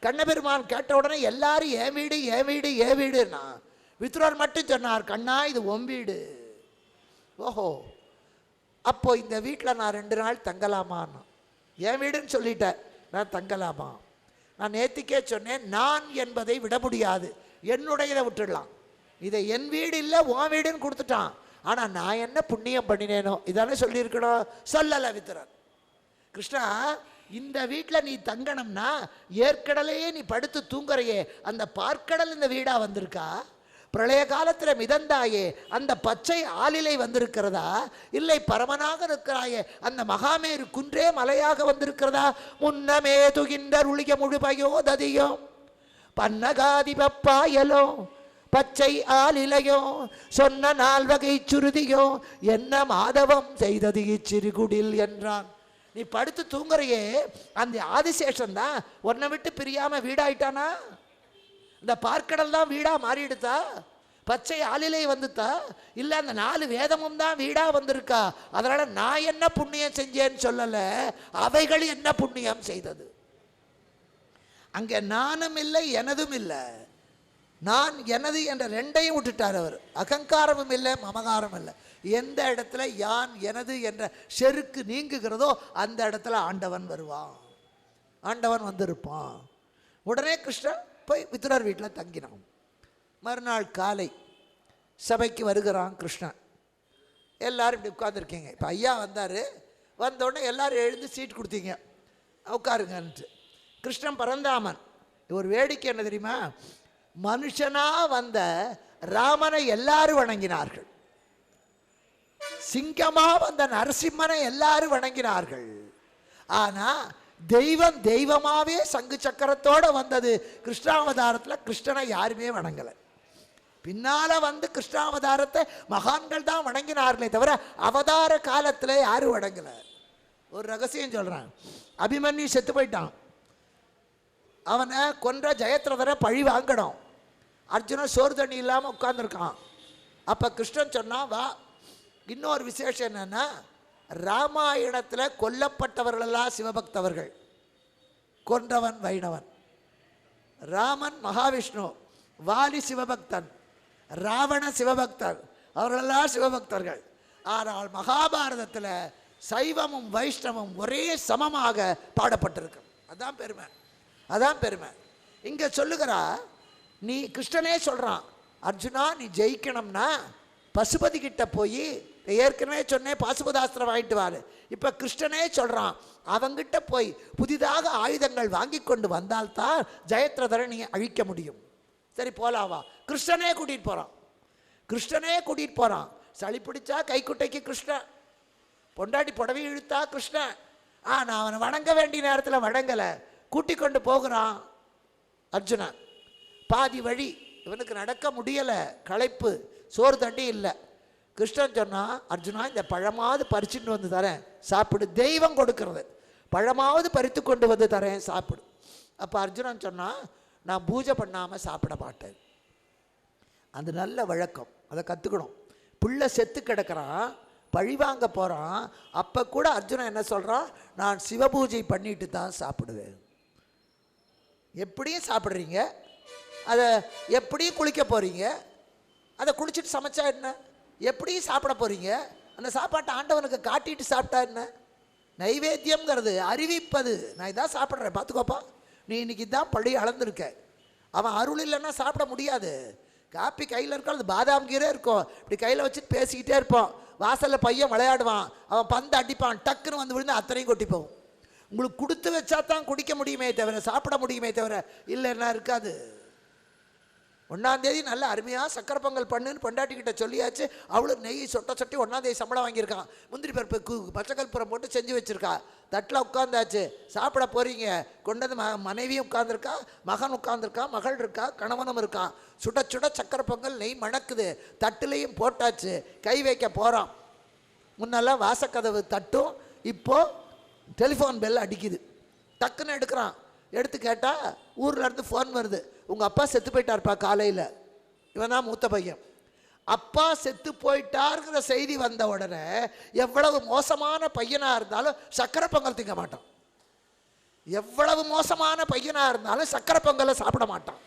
கண்ணபெருமான் கேட்ட உடனே எல்லாரும் ஏன் வீடு ஏன் வீடு ஏன் வீடுன்னா? வித்ரோர் மட்டும் சொன்னார் கண்ணா இது உன் வீடு. ஓஹோ. அப்போ இந்த வீட்டில் நான் ரெண்டு நாள் தங்கலாமான்னு. என் வீடுன்னு சொல்லிட்டேன் நான் தங்கலாமா? நான் நேத்திக்கே சொன்னேன் நான் என்பதை விட முடியாது. என்னுடையதை விட்டுடலாம். இதை என் வீடு இல்லை உன் வீடுன்னு கொடுத்துட்டான். ஆனால் நான் என்ன புண்ணியம் பண்ணினேனோ இதானே சொல்லியிருக்கணும். சொல்லலை வித்ரன் கிருஷ்ணா இந்த வீட்டில் நீ தங்கணும்னா ஏற்கடலையே நீ படுத்து தூங்குறையே. அந்த பார்க்கடல் இந்த வீடாக வந்திருக்கா? பிரளய காலத்தில் மிதந்தாயே. அந்த பச்சை ஆளிலை வந்திருக்கிறதா? இல்லை பரமனாக இருக்கிறாயே அந்த மகாமேரு குன்றே மலையாக வந்திருக்கிறதா? முன்னமே துகின்ற உளிய முழுபயோ ததியோ பன்னகாதிபப்பாயலோ பச்சை ஆளிலையோ சொன்ன நால்வகை சுருதியோ என்ன மாதவம் செய்தது இச்சிறுகுடில் என்றான். நீ படுத்து தூங்குறையே அந்த ஆதிசேஷன் தான் உன்னை விட்டு பிரியாம வீடாயிட்டானா? இந்த பார்க்கடல் தான் வீடா மாறிடுதா? பச்சை ஆளிலை வந்துத்தா இல்லை அந்த நாலு வேதமும் தான் வீடா வந்திருக்கா? அதனால நான் என்ன புண்ணியம் செஞ்சேன்னு சொல்லல அவைகள் என்ன புண்ணியம் செய்தது? அங்கே நானும் இல்லை எனதும் இல்லை. நான் எனது என்ற ரெண்டையும் விட்டுட்டார் அவர். அகங்காரமும் இல்லை மமகாரம் இல்லை. எந்த இடத்துல யான் எனது என்ற செருக்கு நீங்குகிறதோ அந்த இடத்துல ஆண்டவன் வருவான். ஆண்டவன் வந்திருப்பான். உடனே கிருஷ்ணன் போய் வித்துரர் வீட்டில் தங்கினான். மறுநாள் காலை சபைக்கு வருகிறான் கிருஷ்ணன். எல்லாரும் இப்படி உட்காந்துருக்கீங்க இப்போ ஐயா வந்தார். வந்தோடனே எல்லோரும் எழுந்து சீட் கொடுத்தீங்க. உட்காருங்கன்ட்டு. கிருஷ்ணன் பரந்தாமன் ஒரு வேடிக்கை என்ன தெரியுமா? மனுஷனாக வந்த ராமனை எல்லாரும் வணங்கினார்கள். சிங்கமா வந்த நரசிம்மனை எல்லாரும் வணங்கினார்கள். ஆனா தெய்வம் தெய்வமாவே சங்கு சக்கரத்தோட வந்தது. கிருஷ்ணாவதாரத்தில் கிருஷ்ணனை யாருமே வணங்கலை. பின்னால வந்து கிருஷ்ணாவதாரத்தை மகான்கள் தான் வணங்கினார்களே தவிர அவதார காலத்தில் யாரும் வணங்கலை. ஒரு ரகசியம் சொல்றான். அபிமன்யு செத்து போயிட்டான். அவனை கொன்ற ஜெயத்ரதரை பழி வாங்கணும். அர்ஜுனன் சோறு தண்ணி இல்லாமல் உட்காந்துருக்கான் அப்போ கிருஷ்ணன் சொன்னான் வா இன்னொரு விசேஷம் என்னென்னா ராமாயணத்தில் கொல்லப்பட்டவர்களெல்லாம் சிவபக்தவர்கள். கொன்றவன் வைணவன். ராமன் மகாவிஷ்ணு வாலி சிவபக்தன் ராவண சிவபக்தர் அவர்களெல்லாம் சிவபக்தர்கள். ஆனால் மகாபாரதத்தில் சைவமும் வைஷ்ணவம் ஒரே சமமாக பாடப்பட்டிருக்கு. அதான் பெருமை. அதான் பெருமை. இங்கே சொல்லுகிறா நீ கிருஷ்ணனே சொல்கிறான் அர்ஜுனா நீ ஜெயிக்கணும்னா பசுபதி கிட்ட போய் ஏற்கனவே சொன்னேன் பாசுபதாஸ்திரம் வாங்கிட்டு வாரு. இப்போ கிருஷ்ணனே சொல்கிறான் அவங்கிட்ட போய் புதிதாக ஆயுதங்கள் வாங்கி கொண்டு வந்தால்தான் ஜெயத்ரதரை நீ அழிக்க முடியும். சரி போலாவா கிருஷ்ணனே கூட்டிகிட்டு போகிறான் கிருஷ்ணனே கூட்டிகிட்டு போகிறான் சளி பிடிச்சா கைக்குட்டைக்கு கிருஷ்ணன் பொண்டாட்டி புடவை இழுத்தா கிருஷ்ணன் ஆ நான் அவனை வணங்க வேண்டிய நேரத்தில் வணங்கலை. கூட்டி கொண்டு போகிறான் அர்ஜுனன். பாதி வழி இவனுக்கு நடக்க முடியலை களைப்பு சோறு தண்ணி இல்லை. கிருஷ்ணன் சொன்னால் அர்ஜுனா இந்த பழமாவது பறிச்சுட்டு வந்து தரேன் சாப்பிடு தெய்வம் கொடுக்கறது. பழமாவது பறித்து கொண்டு வந்து தரேன் சாப்பிடு. அப்போ அர்ஜுனன் சொன்னால் நான் பூஜை பண்ணாமல் சாப்பிட மாட்டேன். அது நல்ல வழக்கம் அதை கற்றுக்கணும் பிள்ளை செத்து கிடக்கிறான் பழி வாங்க போகிறான் அப்போ கூட அர்ஜுனன் என்ன சொல்கிறான் நான் சிவபூஜை பண்ணிட்டு தான் சாப்பிடுவேன். எப்படியும் சாப்பிட்றீங்க அதை எப்படியும் குளிக்க போகிறீங்க அதை குளிச்சுட்டு சமைச்சா என்ன? எப்படியும் சாப்பிட போகிறீங்க அந்த சாப்பாட்டை ஆண்டவனுக்கு காட்டிட்டு சாப்பிட்டா என்ன? நைவேத்தியம்ங்கிறது அறிவிப்பது. நான் இதான் சாப்பிட்றேன் பார்த்துக்கோப்பா. நீ இன்னைக்கு தான் பழி அளந்துருக்க. அவன் அருள் இல்லைன்னா சாப்பிட முடியாது. காப்பி கையில் இருக்கும் அது பாதாம் கீரை இருக்கும். இப்படி கையில் வச்சுட்டு பேசிக்கிட்டே இருப்போம். வாசலில் பையன் விளையாடுவான். அவன் பந்து அடிப்பான். டக்குன்னு வந்து விழுந்து அத்தனையும் கொட்டி போகும். உங்களுக்கு கொடுத்து வச்சா தான் குடிக்க முடியுமே தவிர சாப்பிட முடியுமே தவிர இல்லைன்னா இருக்காது. ஒன்றாந்தேதி நல்ல அருமையாக சக்கரை பொங்கல் பண்ணுன்னு பொண்டாட்டிக்கிட்ட சொல்லியாச்சு. அவளும் நெய் சொட்ட சொட்டி ஒன்றாந்தேதி சம்பளம் வாங்கியிருக்கான் முந்திரி பருப்பு கு பச்சைக்கல்புரம் போட்டு செஞ்சு வச்சுருக்கா. தட்டில் உட்காந்தாச்சு சாப்பிட போகிறீங்க கொண்டு வந்து ம மனைவியும் உட்காந்துருக்கா மகன் உட்காந்துருக்கா மகள் இருக்கா கணவனும் இருக்கான் சுட சுட சக்கரை பொங்கல் நெய் மணக்குது. தட்டுலேயும் போட்டாச்சு. கை வைக்க போகிறான் முன்னெல்லாம் வாசக்கதவு தட்டும். இப்போது டெலிஃபோன் பெல் அடிக்குது. டக்குன்னு எடுக்கிறான். எடுத்து கேட்டால் ஊரில் இருந்து ஃபோன் வருது. உங்கள் அப்பா செத்து போயிட்டார்ப்பா காலையில். இவன் தான் மூத்த பையன். அப்பா செத்து போயிட்டாருங்கிற செய்தி வந்த உடனே எவ்வளவு மோசமான பையனாக இருந்தாலும் சக்கரை பொங்கல் திங்க மாட்டான். எவ்வளவு மோசமான பையனாக இருந்தாலும் சக்கரை பொங்கலை சாப்பிட மாட்டான்.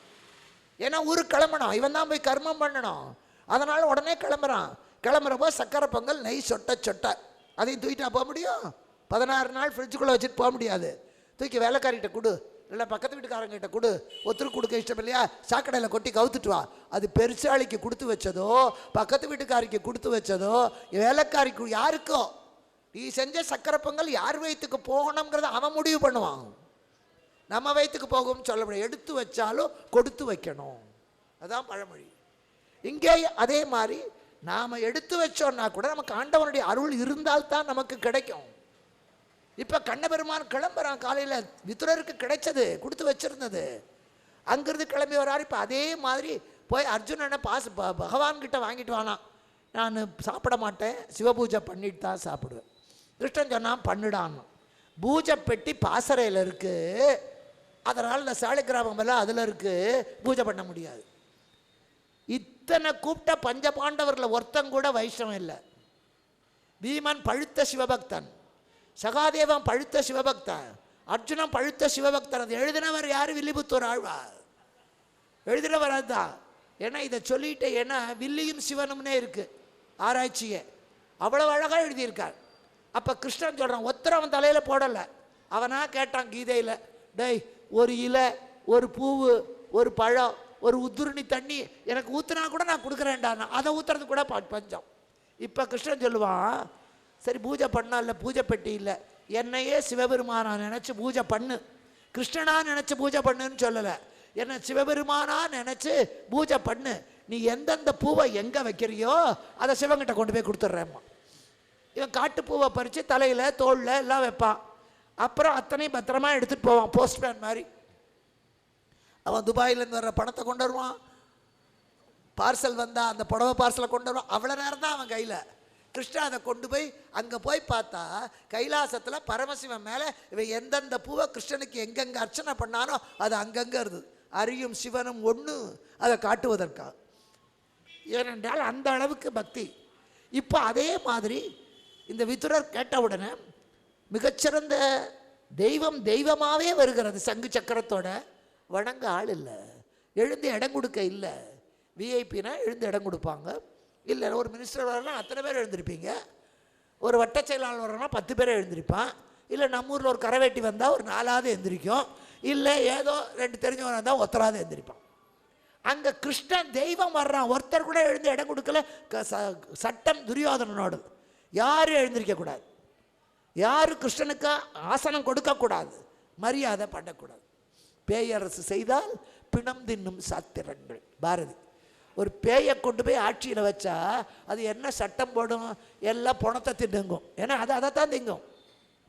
ஏன்னா ஊருக்கு கிளம்பணும். இவன் தான் போய் கர்மம் பண்ணணும். அதனால் உடனே கிளம்புறான். கிளம்புறப்போ சக்கரை பொங்கல் நெய் சொட்ட சொட்ட. அதையும் தூக்கிட்டா போக முடியும்? பதினாறு நாள் ஃப்ரிட்ஜுக்குள்ளே வச்சுட்டு போக முடியாது. தூக்கி வேலைக்காரிகிட்ட கொடு. இல்லை பக்கத்து வீட்டுக்காரங்கிட்ட கொடு. ஒத்துருக்கு கொடுக்க இஷ்டம் இல்லையா சாக்கடையில் கொட்டி கவுத்துட்டு வா. அது பெருசாளிக்கு கொடுத்து வச்சதோ பக்கத்து வீட்டுக்காரிக்கு கொடுத்து வச்சதோ வேலைக்காரிக்கு யாருக்கோ. நீ செஞ்ச சக்கரை பொங்கல் யார் வயிற்றுக்கு போகணுங்கிறத அவன் முடிவு பண்ணுவான். நம்ம வயிற்றுக்கு போகும்னு சொல்ல முடியாது. எடுத்து வச்சாலும் கொடுத்து வைக்கணும். அதுதான் பழமொழி. இங்கே அதே மாதிரி நாம் எடுத்து வச்சோன்னா கூட நமக்கு ஆண்டவனுடைய அருள் இருந்தால்தான் நமக்கு கிடைக்கும். இப்போ கண்ணபெருமான் கிளம்புறான். காலையில் வித்துரருக்கு கிடைச்சது கொடுத்து வச்சிருந்தது. அங்கிருந்து கிளம்பி வராரு இப்போ அதே மாதிரி போய் அர்ஜுனனை பாஸ் ப- பகவான்கிட்ட வாங்கிட்டு வானான் நான் சாப்பிட மாட்டேன். சிவபூஜை பண்ணிட்டு தான் சாப்பிடுவேன். கிருஷ்ணன் சொன்னால் பண்ணுடான்னு. பூஜை பெட்டி பாசறையில் இருக்குது அதனால் இந்த சாலை கிராமம் எல்லாம் அதில் இருக்குது பூஜை பண்ண முடியாது. இத்தனை கூப்பிட்ட பஞ்ச பாண்டவர்களில் ஒருத்தங்கூட வைஷ்ணவம் இல்லை. பீமன் பழுத்த சிவபக்தன். சகாதேவன் பழுத்த சிவபக்தன் அர்ஜுனன் பழுத்த சிவபக்தன் அது எழுதினவர் யார்? வில்லிபுத்தூர் ஆழ்வார். எழுதினவர் அதுதான். ஏன்னா இதை சொல்லிட்டு ஏன்னா வில்லியும் சிவனும்னே இருக்குது ஆராய்ச்சியை. அவ்வளோ அழகாக எழுதியிருக்கார். அப்போ கிருஷ்ணன் சொல்கிறான் ஒத்தரை அவன் தலையில் போடலை. அவனாக கேட்டான் கீதையில் டேய் ஒரு இலை ஒரு பூவு ஒரு பழம் ஒரு உத்துருணி தண்ணி எனக்கு ஊற்றுனா கூட நான் கொடுக்குறேன்டா அதை ஊற்றுறது கூட பஞ்சம். இப்போ கிருஷ்ணன் சொல்லுவான் சரி பூஜை பண்ணால் இல்லை பூஜை பெட்டி இல்லை. என்னையே சிவபெருமானா நினச்சி பூஜை பண்ணு. கிருஷ்ணனா நினச்சி பூஜை பண்ணுன்னு சொல்லலை. என்னை சிவபெருமானா நினச்சி பூஜை பண்ணு. நீ எந்தெந்த பூவை எங்கே வைக்கிறியோ அதை சிவங்கிட்ட கொண்டு போய் கொடுத்துட்றேம்மா. இவன் காட்டுப்பூவை பறித்து தலையில் தோளில் எல்லாம் வைப்பான். அப்புறம் அத்தனையும் பத்திரமா எடுத்துகிட்டு போவான் போஸ்ட்மேன் மாதிரி. அவன் துபாயிலேருந்து வர்ற பணத்தை கொண்டு வருவான். பார்சல் வந்தால் அந்த புடவை பார்சலை கொண்டு வருவான். அவ்வளோ நேரம் தான் அவன் கையில். கிருஷ்ணா அதை கொண்டு போய் அங்கே போய் பார்த்தா கைலாசத்தில் பரமசிவன் மேலே இவன் எந்தெந்த பூவை கிருஷ்ணனுக்கு எங்கெங்கே அர்ச்சனை பண்ணானோ அது அங்கங்கே இருந்தது. அரியும் சிவனும் ஒன்று அதை காட்டுவதற்காக ஏனென்றால் அந்த அளவுக்கு பக்தி. இப்போ அதே மாதிரி இந்த விதுரர் கேட்ட உடனே மிகச்சிறந்த தெய்வம் தெய்வமாகவே வருகிறது சங்கு சக்கரத்தோட. வணங்க ஆள் இல்லை. எழுந்து இடம் கொடுக்க இல்லை. விஐபினா எழுந்து இடம் கொடுப்பாங்க. இல்லை ஒரு மினிஸ்டர் வரலாம் அத்தனை பேர் எழுந்திருப்பீங்க. ஒரு வட்ட செயலாளர் வரனா பத்து பேர் எழுந்திருப்பான். இல்லை நம்ம ஊரில் ஒரு கரவேட்டி வந்தால் ஒரு நாலாவது எழுந்திரிக்கும் இல்லை ஏதோ ரெண்டு தெரிஞ்சவன் வந்தால் ஒத்தராவது எழுந்திரிப்பான் அங்கே கிருஷ்ணன் தெய்வம் வர்றான். ஒருத்தர் கூட எழுந்து இடம் கொடுக்கல. க- ச- சட்டம் துரியோதனனோடு. யாரும் எழுந்திருக்கக்கூடாது யாரும் கிருஷ்ணனுக்கு ஆசனம் கொடுக்கக்கூடாது மரியாதை பண்ணக்கூடாது. பேயரசு செய்தால் பிணம் தின்னும் சாத்திரங்கள். பாரதி. ஒரு பேயை கொண்டு போய் ஆட்சியில் வச்சா அது என்ன சட்டம் போடும்? எல்லாம் பணத்தை திண்டுங்கும் ஏன்னா அது அதைத்தான் திங்கும்.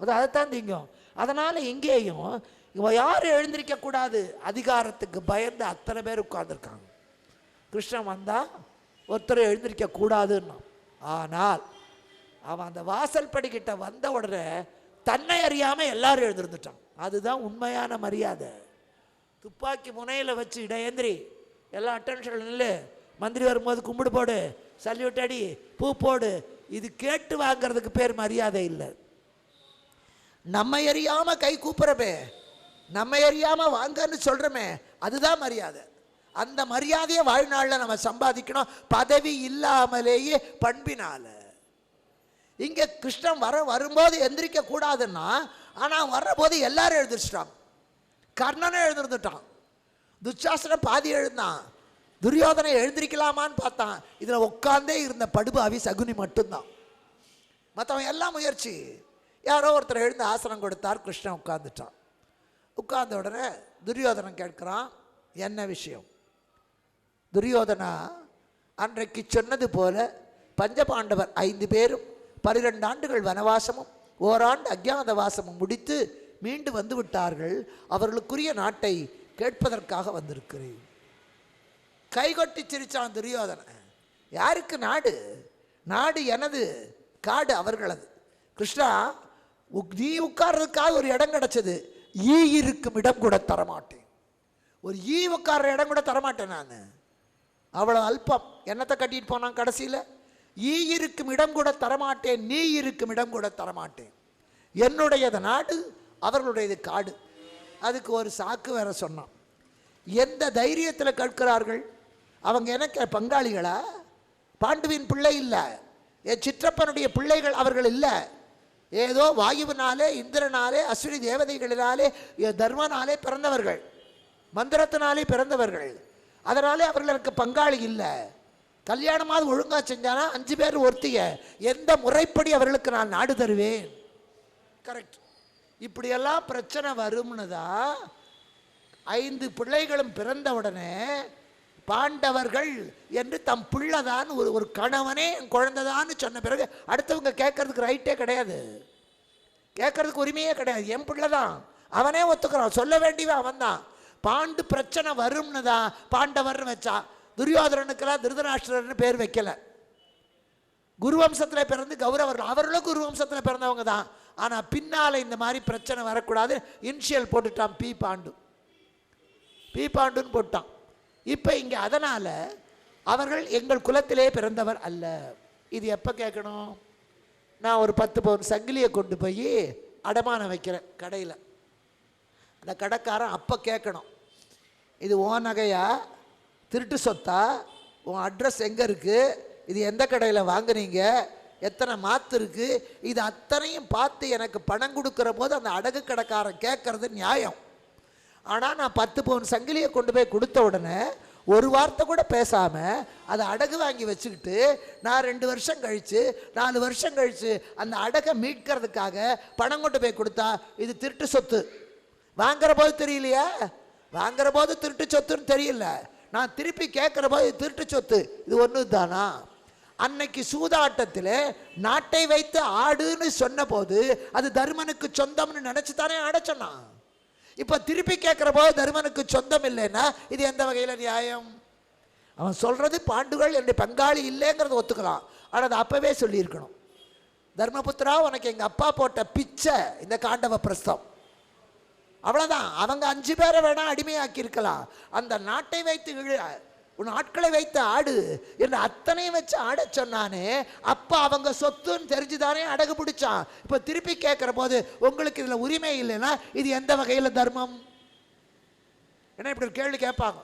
அது அதைத்தான் திங்கும். அதனால் இங்கேயும் இவன் யாரும் எழுந்திருக்க கூடாது? அதிகாரத்துக்கு பயந்து அத்தனை பேர் உட்கார்ந்துருக்காங்க. கிருஷ்ணன் வந்தால் ஒருத்தர் எழுந்திருக்க கூடாதுன்னா. ஆனால் அவன் அந்த வாசல் படிக்கிட்ட வந்த உடனே தன்னை அறியாமல் எல்லாரும் எழுந்திருந்துட்டான். அதுதான் உண்மையான மரியாதை. துப்பாக்கி முனையில் வச்சு இடையேந்திரி எல்லாம் அட்டென்ஷன் இல்லை மந்திரி வரும்போது கும்பிடு போடு சல்யூட் அடி பூ போடு. இது கேட்டு வாங்கிறதுக்கு பேர் மரியாதை இல்லை. நம்ம எறியாமல் கை கூப்பிட்றமே நம்ம எறியாமல் வாங்கன்னு சொல்றோமே அதுதான் மரியாதை. அந்த மரியாதையை வாழ்நாளில் நம்ம சம்பாதிக்கணும். பதவி இல்லாமலேயே பண்பினால. இங்கே கிருஷ்ணன் வர வரும்போது எந்திரிக்க கூடாதுன்னா ஆனால் வர்றபோது எல்லாரும் எழுதிச்சிட்டான் கர்ணனும் எழுந்திருந்துட்டான். துச்சாசனம் பாதி எழுந்தான். துரியோதனை எழுந்திருக்கலாமான்னு பார்த்தான். இதில் உட்காந்தே இருந்த படுபாவி சகுனி மட்டும்தான். மற்றவன் எல்லாம் முயற்சி. யாரோ ஒருத்தர் எழுந்து ஆசனம் கொடுத்தார் கிருஷ்ணன் உட்காந்துட்டான் உட்கார்ந்த உடனே துரியோதனன் கேட்குறான் என்ன விஷயம்? துரியோதனா அன்றைக்கு சொன்னது போல பஞ்சபாண்டவர் ஐந்து பேரும் பனிரெண்டு ஆண்டுகள் வனவாசமும் ஓராண்டு அஜ்ஞாத வாசமும் முடித்து மீண்டு வந்து விட்டார்கள். அவர்களுக்குரிய நாட்டை கேட்பதற்காக வந்திருக்கிறேன். கைகொட்டி சிரிச்சான் துரியோதனன். யாருக்கு நாடு? நாடு எனது காடு அவர்களது. கிருஷ்ணா உக்- நீ உட்கார்றதுக்காக ஒரு இடம் கிடச்சது. ஈ இருக்கும் இடம் கூட தரமாட்டேன். ஒரு ஈ உட்கார்ற இடம் கூட தரமாட்டேன் நான். அவ்வளோ அல்பம். என்னத்தை கட்டிட்டு போனான் கடைசியில்? ஈ இருக்கும் இடம் கூட தரமாட்டேன். நீ இருக்கும் இடம் கூட தரமாட்டேன். என்னுடையது நாடு அவர்களுடையது காடு. அதுக்கு ஒரு சாக்கு வேற சொன்னான். எந்த தைரியத்தில் கேட்கிறார்கள்? அவங்க எனக்கு பங்காளிகளா? பாண்டுவின் பிள்ளை இல்லை. என் சிற்றப்பனுடைய பிள்ளைகள் அவர்கள் இல்லை. ஏதோ வாயுவினாலே இந்திரனாலே அஸ்வினி தேவதைகளினாலே என் தர்மனாலே பிறந்தவர்கள். மந்திரத்தினாலே பிறந்தவர்கள். அதனாலே அவர்களுக்கு பங்காளி இல்லை. கல்யாணமாவது ஒழுங்காக செஞ்சானா அஞ்சு பேர் ஒருத்திய. எந்த முறைப்படி அவர்களுக்கு நான் நாடு தருவேன்? கரெக்ட் இப்படியெல்லாம் பிரச்சனை வரும்னு தான் ஐந்து பிள்ளைகளும் பிறந்த உடனே பாண்டவர்கள் என்று தம் பிள்ளைதான் ஒரு ஒரு கணவனே என் குழந்தைதான்னு சொன்ன பிறகு அடுத்தவங்க கேட்கறதுக்கு ரைட்டே கிடையாது. கேட்கறதுக்கு உரிமையே கிடையாது. என் பிள்ளை தான் அவனே ஒத்துக்கிறான். சொல்ல வேண்டியவன் அவன்தான். பாண்டு பிரச்சனை வரும்னு தான் பாண்டவர்னு வச்சான் துரியோதரனுக்கெல்லாம் திருதராஷ்டிரர்னு பேர் வைக்கல. குருவம்சத்தில் பிறந்து கௌரவர்கள் அவர்களும் குருவம்சத்தில் பிறந்தவங்க தான். ஆனால் பின்னால் இந்த மாதிரி பிரச்சனை வரக்கூடாது. இன்ஷியல் போட்டுட்டான் பி பாண்டு. பி பாண்டுன்னு போட்டான். இப்போ இங்கே அதனால் அவர்கள் எங்கள் குலத்திலே பிறந்தவர் அல்ல. இது எப்போ கேட்கணும்? நான் ஒரு பத்து பவுன் சங்கிலியை கொண்டு போய் அடமானம் வைக்கிறேன் கடையில். அந்த கடைக்காரன் அப்போ கேட்கணும். இது ஓ நகையா? திருட்டு சொத்தா? உன் அட்ரஸ் எங்கே இருக்குது இது எந்த கடையில் வாங்குனீங்க? எத்தனை மாத்து இருக்கு? இது அத்தனையும் பார்த்து எனக்கு பணம் கொடுக்குற போது அந்த அடகு கடைக்காரன் கேட்கறது நியாயம். ஆனால் நான் பத்து பவுன் சங்கிலியை கொண்டு போய் கொடுத்த உடனே ஒரு வார்த்தை கூட பேசாமல் அதை அடகு வாங்கி வச்சுக்கிட்டு நான் ரெண்டு வருஷம் கழித்து நாலு வருஷம் கழித்து அந்த அடகை மீட்கிறதுக்காக பணம் கொண்டு போய் கொடுத்தா இது திருட்டு சொத்து. வாங்குற போது தெரியலையா? வாங்குற போது திருட்டு சொத்துன்னு தெரியல. நான் திருப்பி கேட்குற போது இது திருட்டு சொத்து. இது ஒன்று தானா? அன்னைக்கு சூதாட்டத்தில் நாட்டை வைத்து ஆடுன்னு சொன்னபோது அது தருமனுக்கு சொந்தம்னு நினச்சி தானே ஆட சொன்னான். இப்போ திருப்பி கேட்குறப்போ போது தருமனுக்கு சொந்தம் இல்லைன்னா இது எந்த வகையில் நியாயம்? அவன் சொல்கிறது பாண்டுகள் என்னுடைய பங்காளி இல்லைங்கிறத ஒத்துக்கலாம். ஆனால் அது அப்போவே சொல்லியிருக்கணும். தர்மபுத்திரா உனக்கு எங்கள் அப்பா போட்ட பிச்சை இந்த காண்டவ பிரஸ்தம். அவ்வளோதான் அவங்க அஞ்சு பேரை வேணால் அடிமையாக்கி இருக்கலாம் அந்த நாட்டை வைத்து உன் ஆட்களை வைத்து ஆடு என்று அத்தனையும் வச்சு ஆட சொன்னானே அப்போ அவங்க சொத்துன்னு தெரிஞ்சுதானே அடகு பிடிச்சான். இப்போ திருப்பி கேட்குற போது உங்களுக்கு இதில் உரிமை இல்லைன்னா இது எந்த வகையில் தர்மம்? ஏன்னா இப்படி ஒரு கேள்வி கேட்பாங்க?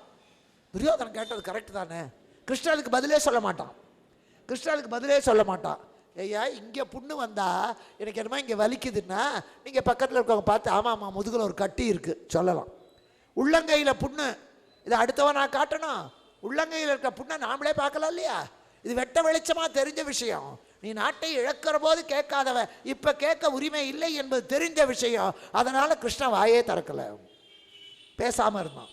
துரியோதனம் கேட்டது கரெக்ட் தானே. கிருஷ்ணனுக்கு பதிலே சொல்ல மாட்டான். கிருஷ்ணனுக்கு பதிலே சொல்ல மாட்டான். ஐயா இங்கே புண்ணு வந்தால் எனக்கு என்னமோ இங்கே வலிக்குதுன்னா நீங்கள் பக்கத்தில் இருக்கவங்க பார்த்து ஆமாம் ஆமாம் முதுகில் ஒரு கட்டி இருக்குது சொல்லலாம். உள்ளங்கையில் புண்ணு. இதை அடுத்தவன் நான் காட்டணும். உள்ளங்கையில் இருக்க புண்ணை நாமளே பார்க்கலாம் இல்லையா? இது வெட்ட வெளிச்சமாக தெரிஞ்ச விஷயம். நீ நாட்டை இழக்கிற போது கேட்காதவன் இப்போ கேட்க உரிமை இல்லை என்பது தெரிஞ்ச விஷயம். அதனால் கிருஷ்ணன் வாயே திறக்கலை. பேசாமல் இருந்தான்.